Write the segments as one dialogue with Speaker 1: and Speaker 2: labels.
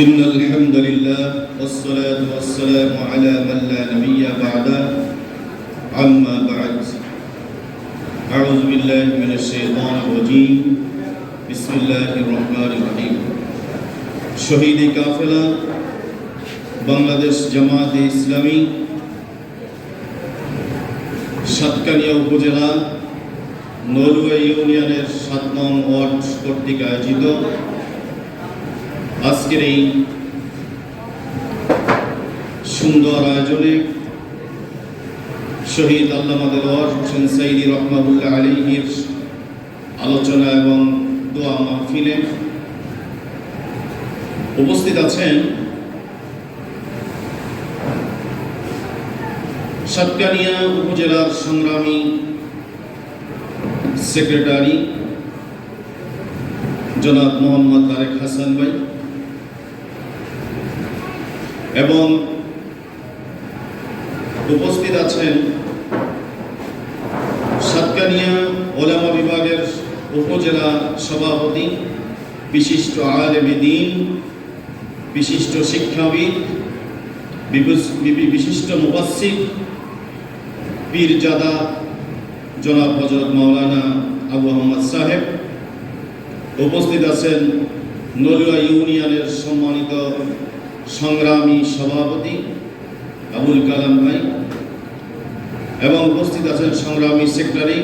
Speaker 1: إن الحمد لله والصلاة والسلام على من لا نبي بعده أما بعد أعوذ بالله من الشيطان الرجيم بسم الله الرحمن الرحيم শহীদ কাফেলা বাংলাদেশ জামাতে ইসলামী সাতকানিয়া উপজেলা নলুয়া ইউনিয়নের সাত নং ওয়ার্ড কর্তৃক আয়োজিত আজকের এই সুন্দর আয়োজনে শহীদ আল্লামা দেওয়ার হোসেন সাইদি রহমাবুল্লাহ আলীহির আলোচনা এবং দোয়া মাহফিলে উপস্থিত আছেন সাতকানিয়া উপজেলার সংগ্রামী সেক্রেটারি জনাব মোহাম্মদ তারেক হাসান ভাই। এবং উপস্থিত আছেন সাতকানিয়া ওলামা বিভাগের উপজেলা সভাপতি, বিশিষ্ট আলেমে দিন, বিশিষ্ট শিক্ষাবিদ বিশিষ্ট মুবাসিক পীরজাদা জনাব হজরত মাওলানা আবু আহমদ সাহেব। উপস্থিত আছেন নলুয়া ইউনিয়নের সম্মানিত সংগ্রামী সভাপতি আবুল কালাম ভাই এবং উপস্থিত আছেন সংগ্রামী সেক্রেটারি।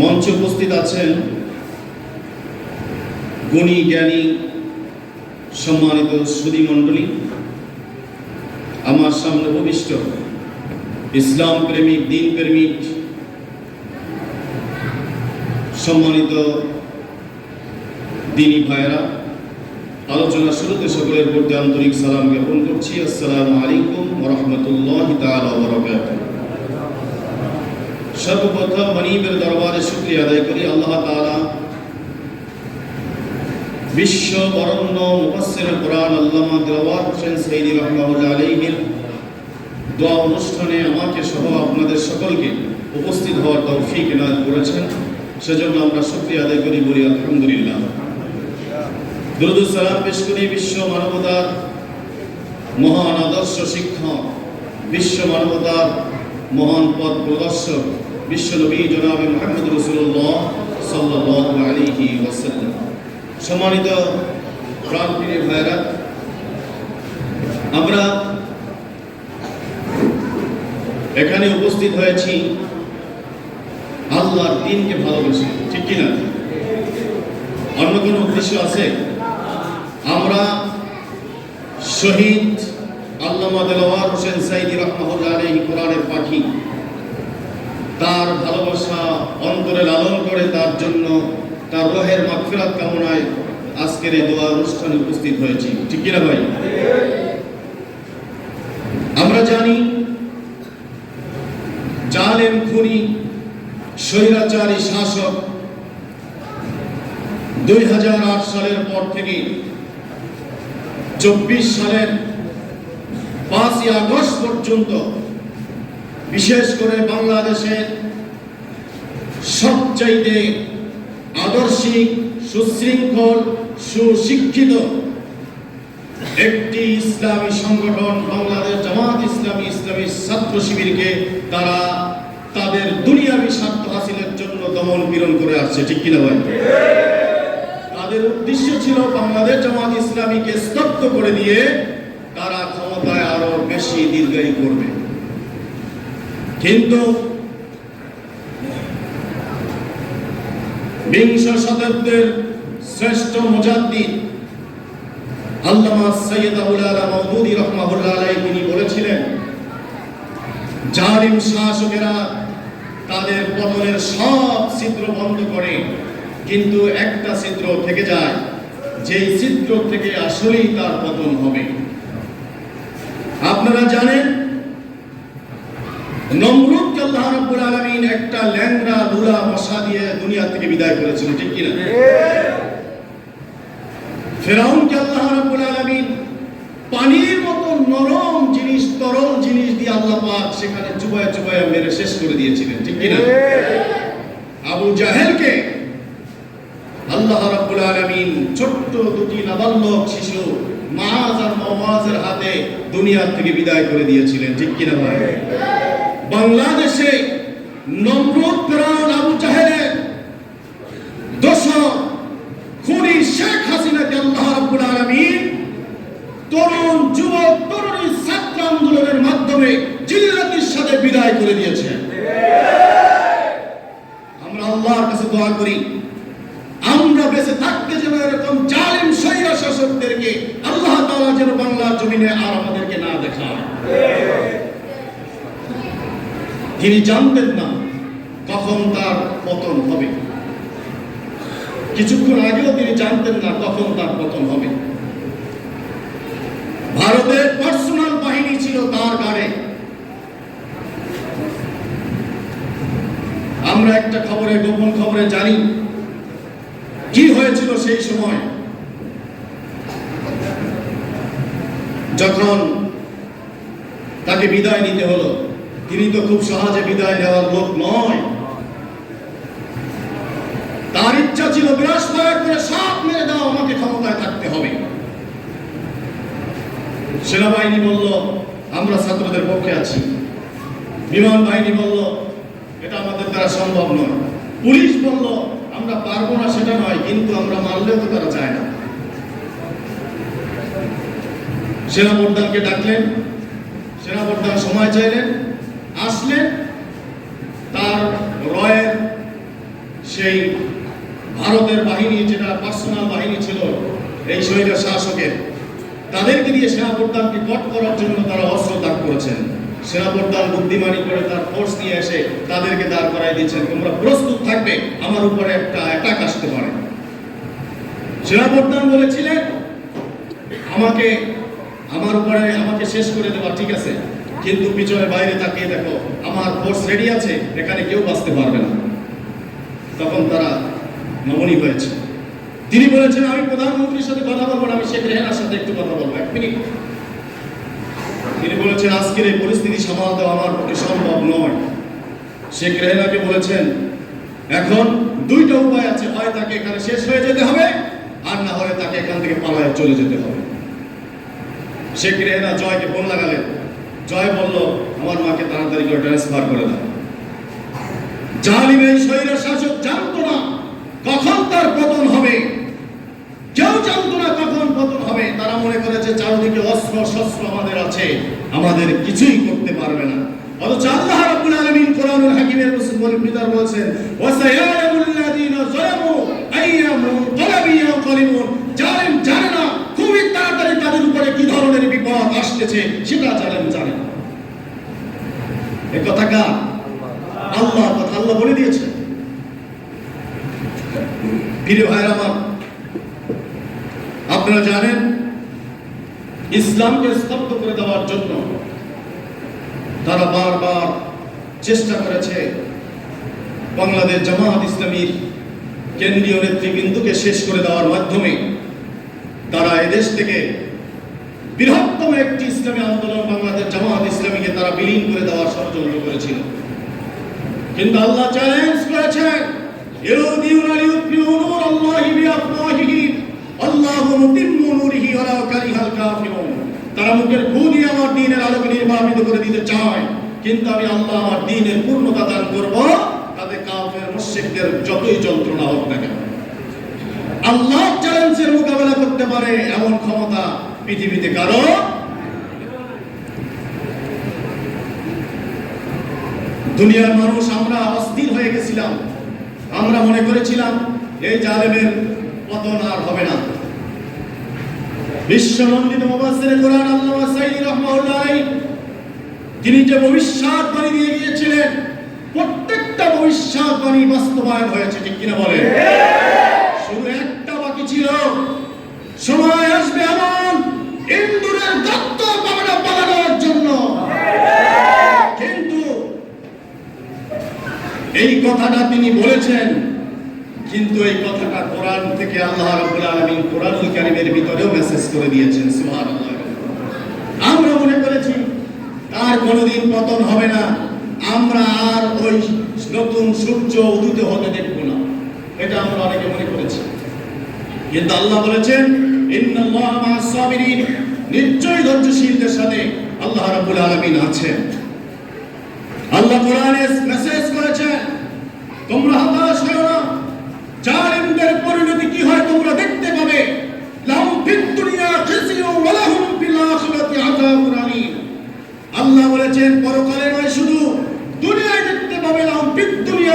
Speaker 1: মঞ্চে উপস্থিত আছেন গুণী জ্ঞানী সম্মানিত সুদী মণ্ডলী। আমার সামনে উপবিষ্ট ইসলাম প্রেমিক, দিন প্রেমিক সম্মানিত দিনী ভাইরা আলোচনা শুরুতে সকলের প্রতি আন্তরিক সালাম জ্ঞাপন করছি। আসসালামু আলাইকুম রহমতুল্লাহ সর্বপ্রথম মনিবের দরবারে শুক্রিয়া আদায় করি। আল্লাহ তাআলা বিশ্ব বরণ্য মুফাসসির কোরআন আল্লামা দিলওয়ার হোসেন সাইদি রহমাতুল্লাহ আলাইহির দোয়া অনুষ্ঠানে আমাকে সহ আপনাদের সকলকে উপস্থিত হওয়ার তৌফিক এনায়ত করেছেন। সেজন্য আমরা শুকরিয়া আদায় করি বলি আলহামদুলিল্লাহ। দুরুদ সালাম পেশ করি বিশ্ব মানবতার মহান আদর্শ শিক্ষক, বিশ্ব মানবতার মহান পথ প্রদর্শক, বিশ্ব নবী জনাবে মোহাম্মদ রসুল্লাহ সাল্লাল্লাহু আলাইহি ওয়াসাল্লাম। সম্মানিত প্রাণপ্রিয় ভাইরা আমরা এখানে উপস্থিত হয়েছি আল্লাহর দিনকে ভালোবেসে, ঠিক কিনা? অন্য কোনো উদ্দেশ্য আছে? আমরা শহীদ আল্লামা দেলাওয়ার হোসেন সাইদি রহমাহুল্লাহ আলাইহি কোরআনের পাখি তার ভালোবাসা অন্তরে লালন করে, তার জন্য তার রহের মাগফিরাত কামনায় আজকের এই দোয়া অনুষ্ঠানে উপস্থিত হয়েছি। ঠিক কিনা ভাই? আমরা জানি জালেম, খুনি, স্বৈরাচারী শাসক দুই হাজার আট সালের পর থেকে চব্বিশ সালের পাঁচই আগস্ট পর্যন্ত, বিশেষ করে বাংলাদেশের সবচাইতে আদর্শিক সুশৃঙ্খল, সুশিক্ষিত একটি ইসলামী সংগঠন বাংলাদেশ জামাত ইসলামী ইসলামী ছাত্র শিবিরকে তারা তাদের দুনিয়াবী স্বার্থ হাসিলের জন্য দমন পীড়ন করে আসছে। ঠিক কিনা ভাই? তাদের উদ্দেশ্য ছিল বাংলাদেশ জামাত ইসলামীকে স্তব্ধ করে দিয়ে তারা ক্ষমতায় আরও বেশি দীর্ঘায়ী করবে। কিন্তু বিংশ শতাব্দের শ্রেষ্ঠ মুজাদ্দিদ আল্লামা সৈয়দ আবুল আলা মওদুদি রহমাহুল্লাহ আলাইহি তিনি বলেছিলেন, জালিম শাসকেরা তাদের পতনের সব ছিদ্র বন্ধ করে কিন্তু একটা ছিদ্র থেকে যায়, যেই ছিদ্র থেকে আসলেই তার পতন হবে। আপনারা জানেন নমরুদকে আল্লাহ রাব্বুল আলামিন একটা ল্যাংড়া লুলা মশা দিয়ে দুনিয়া থেকে বিদায় ঠিক কি না আল্লাহ রাব্বুল আলামিন পানির মতো নরম জিনিস, তরল জিনিস দিয়ে আল্লাহ পাক সেখানে চুবায় চুবায় মেরে শেষ করে দিয়েছিলেন, ঠিক কি না আবু জাহেলকে আলামিন, ছোট্ট দুটি নাবালক শিশু মাজ আর মওয়াজের হাতে দুনিয়া থেকে বিদায় করে দিয়েছিলেন, ঠিক কিনা ভাই? বাংলাদেশে নমরুদ ফেরাউন আবু জাহেলের দোষর খুনি শেখ হাসিনাকে আল্লাহ রাব্বুল আলামিন তরুণ যুবক, তরুণী ছাত্র আন্দোলনের মাধ্যমে জিল্লাতির সাথে বিদায় করে দিয়েছেন। আমরা আল্লাহর কাছে দোয়া করি বেঁচে থাকতে যেন এরকম জালিম, স্বৈর শাসকদেরকে আল্লাহ তাআলা যেন বাংলার জমিনে আর আমাদেরকে না দেখায়। তিনি জানতেন না কখন তার পতন হবে। কিছুক্ষণ আগেও তিনি জানতেন না কখন তার পতন হবে। ভারতের পার্সোনাল বাহিনী ছিল তার গাড়ে আমরা একটা খবরে গোপন খবরে জানি কি হয়েছিল সেই সময়? যখন তাকে বিদায় নিতে হলো, তিনি তো খুব সহজে বিদায় নেওয়ার লোক নয়। তার ইচ্ছা ছিল বৃহস্পতি করে সাপ মেরে দাও, আমাকে ক্ষমতায় থাকতে হবে। সেনাবাহিনী বলল, আমরা ছাত্রদের পক্ষে আছি। বিমান বাহিনী বলল, এটা আমাদের দ্বারা সম্ভব নয়। পুলিশ বলল আমরা পারব না সেটা নয়, কিন্তু আমরা মারলেও তো তারা চায় না। সেনা প্রধানকে ডাকলেন সেনা প্রধান সময় চাইলেন, আসলেন, তার রয়ের সেই ভারতের বাহিনী, যেটা পার্সোনাল বাহিনী ছিল, এই শহীদ শাসকের, তাদেরকে দিয়ে সেনা প্রধানকে কট করার জন্য তারা অস্ত্র ত্যাগ করেছেন। সেনা প্রধান বুদ্ধিমানি করে তার ফোর্স নিয়ে এসে তাদেরকে দাঁড় করাই দিচ্ছেন। তোমরা প্রস্তুত থাকবে, আমার উপরে একটা অ্যাটাক আসতে পারে। সেনা প্রধান বলেছিলেন, আমাকে, আমার উপরে, আমাকে শেষ করে দেওয়া ঠিক আছে? কিন্তু পিছনে বাইরে তাকিয়ে দেখো, আমার ফোর্স রেডি আছে, এখানে কেউ বাঁচতে পারবে না। তখন তারা নমনী হয়েছে। তিনি বলেছেন, আমি প্রধানমন্ত্রীর সাথে কথা বলব আমি শেখ রেহানার সাথে একটু কথা বলব, এক মিনিট। তিনি বলেছেন, আজকের এই পরিস্থিতি সামাল দেওয়া আমার পক্ষে সম্ভব নয়। শেখ রেহানাকে বলেছেন, এখন দুইটা উপায় আছে, হয় তাকে এখানে শেষ হয়ে যেতে হবে, আর না হলে তাকে এখান থেকে পালায় চলে যেতে হবে। শেখ রেহানা জয়কে ফোন লাগালেন। জয় বলল, আমার মাকে তাড়াতাড়ি করে ট্রান্সফার করে দাও। জালিম এই শৈর শাসক জানতো না কখন তার পতন হবে। কেউ জানতো না কখন পতন হবে? তারা মনে করেছে চারদিকে অস্ত্র, শস্ত্র আমাদের আছে। আমাদের কিছুই করতে পারবে না। অথচ আল্লাহ রাব্বুল আলামিন কোরআনুল হাকিমের মুসলিম বলেন বলছেন ওয়াসায়ালামুল লাযিনা যালামু আইয়া মুনকালাবি ইয়ানকালিবুন জালিম জানে না খুবই তাড়াতাড়ি তাদের উপরে কি ধরনের বিপদ আসতেছে সেটা জানেন জানে না এ কথা কার আল্লাহ কথা আল্লাহ বলে দিয়েছেন প্রিয় ভাইরা আমার আপনারা জানেন, ইসলামকে স্তব্ধ করে দেওয়ার জন্য তারা বারবার চেষ্টা করেছে বাংলাদেশ জামাত ইসলামীর কেন্দ্রীয় নেতৃবৃন্দকে শেষ করে দেওয়ার মাধ্যমে তারা এদেশ থেকে বৃহত্তম একটি ইসলামী আন্দোলন বাংলাদেশ জামাত ইসলামীকে তারা বিলীন করে দেওয়ার ষড়যন্ত্র করেছিল। কিন্তু আল্লাহ চ্যালেঞ্জ করেছেন। ইউদিউনা লিউতফিউ নূর আল্লাহি বিআফওয়াহিহিম। আল্লাহু মুতিম্মু নূরিহি ওয়ালাউ কারিহাল কাফিরুন। তারা মুখের ফু আমার দ্বীনের আলোকে নির্বাপিত করে দিতে চায়। কিন্তু আমি আল্লাহ আমার দ্বীনের পূর্ণতা দান করব তাদের কাফের মুশরিকদের যতই যন্ত্রণা হোক না কেন। আল্লাহ চ্যালেঞ্জের মোকাবেলা করতে পারে এমন ক্ষমতা পৃথিবীতে কারও দুনিয়ার মানুষ, আমরা অস্থির হয়ে গেছিলাম। আমরা মনে করেছিলাম, এই জালেমের পতন আর হবে না। কোরআন তিনি যে ভবিষ্যৎবাণী দিয়ে গিয়েছিলেন প্রত্যেকটা ভবিষ্যৎবাণী বাস্তবায়ন হয়েছে, ঠিক কিনা বলে শুধু একটা বাকি ছিল। সময় আসবে এমন ইন্দুরের দত্ত পাবনা পালানোর জন্য। কিন্তু এই কথাটা তিনি বলেছেন কিন্তু এই কথাটা কোরআন থেকে আল্লাহ রাব্বুল আলামিন কোরআনুল কারীমের ভিতরেও মেসেজ করে দিয়েছেন, সুবহানাল্লাহ। আমরা মনে করেছি, তার কোনোদিন পতন হবে না। আমরা আর ওই নতুন সূর্য উদিত হতে দেখব না। এটা আমরা অনেকে মনে করেছি। কিন্তু আল্লাহ বলেছেন, ইন্নাল্লাহ মা'আস সাবিরিন। নিশ্চয়ই ধৈর্যশীলদের সাথে আল্লাহ রাব্বুল আলামিন আছেন। আল্লাহ কোরআনে মেসেজ করেছেন, তোমরা হতাশ হও না জালিমদের পরিণতি কি হয় তোমরা দেখতে পাবে। লাহুম ফিদ দুনিয়া খিজিয়ু ওয়া ফিল আখিরাতি আযাবুন আলীম। আল্লাহ বলেছেন, পরকালে নয়, শুধু দুনিয়ায় দেখতে পাবে লাহুম ফিদ দুনিয়া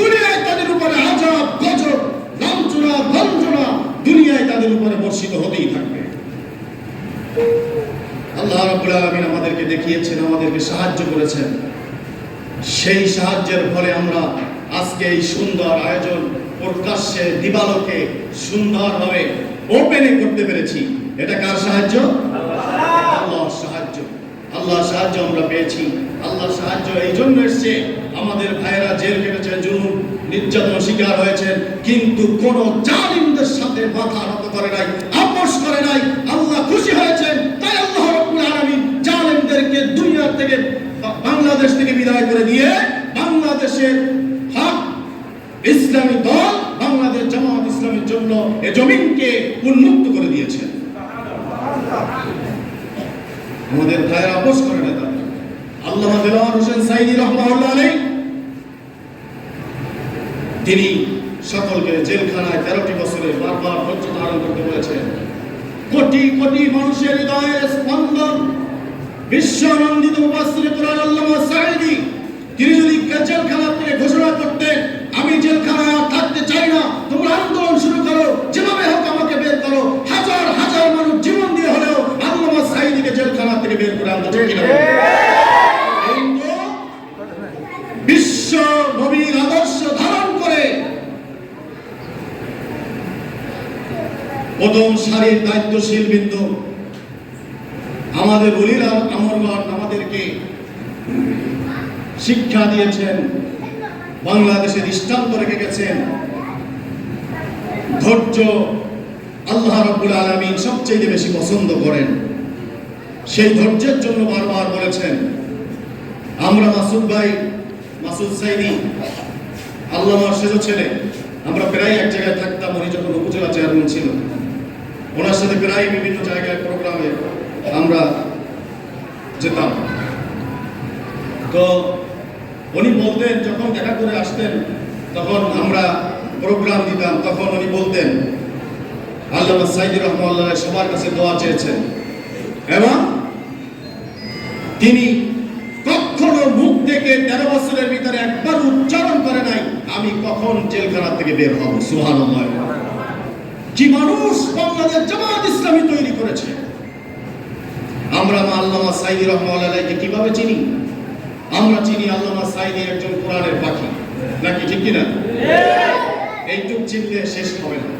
Speaker 1: দুনিয়ায় তাদের উপরে আযাব, গজব, লাঞ্ছনা বঞ্চনা দুনিয়ায় তাদের উপরে বর্ষিত হতেই থাকবে। আল্লাহ রাব্বুল আলামিন আমাদেরকে দেখিয়েছেন, আমাদেরকে সাহায্য করেছেন। সেই সাহায্যের ফলে আমরা আজকে এই সুন্দর আয়োজন প্রকাশ্যে দিবালোকে সুন্দরভাবে ওপেনে করতে পেরেছি। এটা কার সাহায্য? আল্লাহ সাহায্য। আল্লাহ সাহায্য আমরা পেয়েছি। আল্লাহ সাহায্য এই জন্য এসছে। আমাদের ভাইয়েরা জেল কেটেছেন জুলুম, নির্যাতন শিকার হয়েছেন, কিন্তু কোন জালিমদের সাথে মাথা নত করে নাই, আপোষ করে নাই। আল্লাহ খুশি হয়েছেন, তাই আল্লাহ রাব্বুল আলামিন জালিমদেরকে দুনিয়া থেকে বাংলাদেশ থেকে বিদায় করে দিয়ে বাংলাদেশের ইসলামী দল বাংলাদেশ জামাত ইসলামের জন্য এ জমিনকে উন্মুক্ত করে দিয়েছেন আমাদের ভাইয়েরা আপোষ করে না তাদের। আল্লাহ দেওয়ার হোসেন সাইদি রহমাউল্লাহ আলাই তিনি সকলকে জেলখানায় তেরোটি বছরে বারবার ধৈর্য ধারণ করতে বলেছেন, কোটি কোটি মানুষের হৃদয়ে স্পন্দন। বিশ্বনন্দিত মুফাসসির কোরআন আল্লামা সাঈদী তিনি যদি জেলখানা থেকে ঘোষণা করতেন প্রথম সারির দায়িত্বশীল বিন্দু আমাদের বলিরা আমরগণ আমাদেরকে শিক্ষা দিয়েছেন। বাংলাদেশে দৃষ্টান্ত রেখে গেছেন। ধৈর্য আল্লাহ রাব্বুল আলামিন সবচেয়ে বেশি পছন্দ করেন। সেই ধৈর্যের জন্য বারবার বলেছেন, আমরা মাসুদ ভাই, মাসুদ সাইদি আল্লাহ সেজ ছেলে, আমরা প্রায় এক জায়গায় থাকতাম, উনি যখন উপজেলা চেয়ারম্যান ছিল। ওনার সাথে প্রায় বিভিন্ন জায়গায় প্রোগ্রামে আমরা যেতাম। তো উনি বলতেন, যখন দেখা করে আসতেন, তখন আমরা প্রোগ্রাম দিতাম, তখন উনি বলতেন, আল্লামা সাইদি রহমাল্লাহ সবার কাছে দোয়া চেয়েছেন। এবং তিনি কখনো মুখ থেকে তেরো বছরের ভিতরে একবার উচ্চারণ করে নাই, আমি কখন জেলখানা থেকে বের হব সুহান কি মানুষ বাংলাদেশ জামাত ইসলামী তৈরি করেছে, আমরা মা আল্লামা সাইদি রহমাল্লাহকে কীভাবে চিনি? আমরা চিনি আল্লামা সাইদি একজন কোরআনের পাখি নাকি ঠিক কিনা? এইটুক চিনলে শেষ হবে না।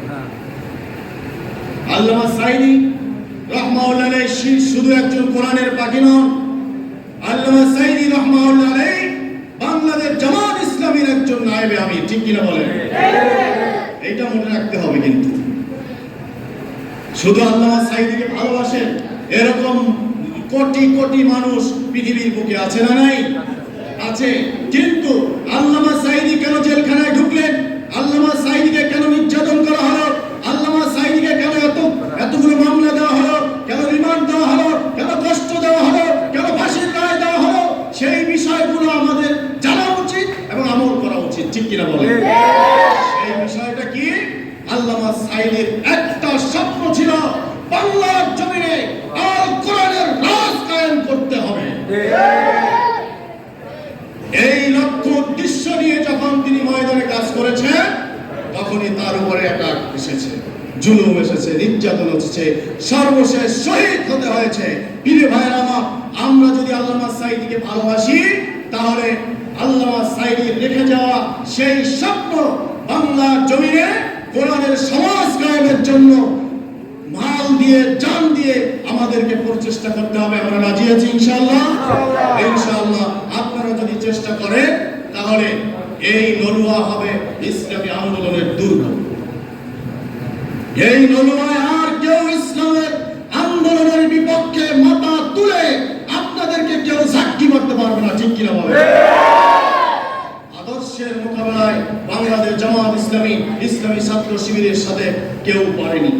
Speaker 1: আল্লামা সাইদি রহমাউল্লাহ শুধু একজন কোরআনের পাখি নন। আল্লামা সাইদি রহমাউল্লাহ বাংলাদেশ জামাত ইসলামীর একজন নায়েবে আমি ঠিক কিনা বলেন? এইটা মনে রাখতে হবে কিন্তু। শুধু আল্লামা সাইদিকে ভালোবাসেন, এরকম কোটি কোটি মানুষ পৃথিবীর বুকে আছে না নাই? আছে। কিন্তু আল্লামা সাইদি কেন জেলখানায় ঢুকলেন? আল্লামা সাইদিকে কেন নির্যাতন করা হলো আল্লামা সাইদিকে কেন এত এতগুলো মামলা দেওয়া হলো কেন রিমান্ড দেওয়া হলো কেন কষ্ট দেওয়া হলো কেন ফাঁসির রায় দেওয়া হলো সেই বিষয়গুলো আমাদের জানা উচিত এবং আমল করা উচিত ঠিক কিনা বলেন এই বিষয়টা কি আল্লামা সাইদের একটা স্বপ্ন ছিল বাংলার জমিনে আল কোরআনের রাজ কায়েম করতে হবে এই লক্ষ্য উদ্দেশ্য নিয়ে যখন তিনি ময়দানে কাজ করেছেন তখনই তার উপরে অ্যাটাক এসেছে জুলুম এসেছে এসেছে সর্বশেষ শহীদ হতে হয়েছে। প্রিয় ভাইয়ের আমার আমরা যদি আল্লামা সাইদিকে ভালোবাসি তাহলে আল্লামা সাইদি রেখে যাওয়া সেই স্বপ্ন বাংলার জমিনে কোরআনের সমাজ কায়েমের জন্য মাল দিয়ে জান দিয়ে আমাদেরকে প্রচেষ্টা করতে হবে। আমরা রাজি আছি ইনশাআল্লাহ। ইনশাআল্লাহ। আপনারা যদি চেষ্টা করেন তাহলে এই নলুয়া হবে ইসলামী আন্দোলনের দুর্গ। এই নলুয়ায় কিনা আদর্শের মোকাবেলায় বাংলাদেশ জামাত ইসলামী ইসলামী ছাত্র শিবিরের সাথে কেউ পারেনি।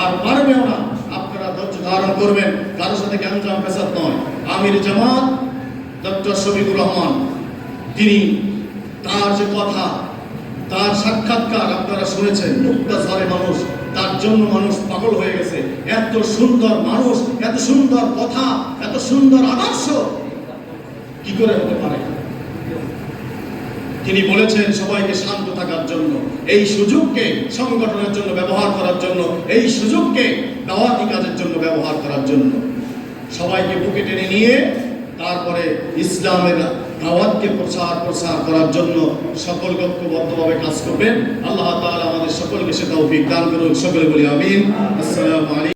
Speaker 1: আর পারবেও না। আপনারা ধৈর্য ধারণ করবেন। কারোর সাথে গ্যাঞ্জাম পেশাদ নয়। আমির জামাত, ডক্টর শফিকুর রহমান, তিনি তার যে কথা, তার সাক্ষাৎকার আপনারা শুনেছেন। মুক্তা ঝরে মানুষ, তার জন্য মানুষ পাগল হয়ে গেছে। এত সুন্দর মানুষ, এত সুন্দর কথা, এত সুন্দর আদর্শ কি করে হতে পারে? তিনি বলেছেন, সবাইকে শান্ত থাকার জন্য, এই সুযোগকে সংগঠনের জন্য ব্যবহার করার জন্য, এই সুযোগকে দাওয়াতি কাজের জন্য ব্যবহার করার জন্য। সবাইকে বুকে টেনে নিয়ে, তারপরে ইসলামের দাওয়াতকে প্রচার প্রসার করার জন্য সকল ঐক্যবদ্ধভাবে কাজ করবেন। আল্লাহ তাআলা আমাদের সকলকে সে তৌফিক দান করুন। সকলে বলি আমিন। আসসালামু আলাইকুম।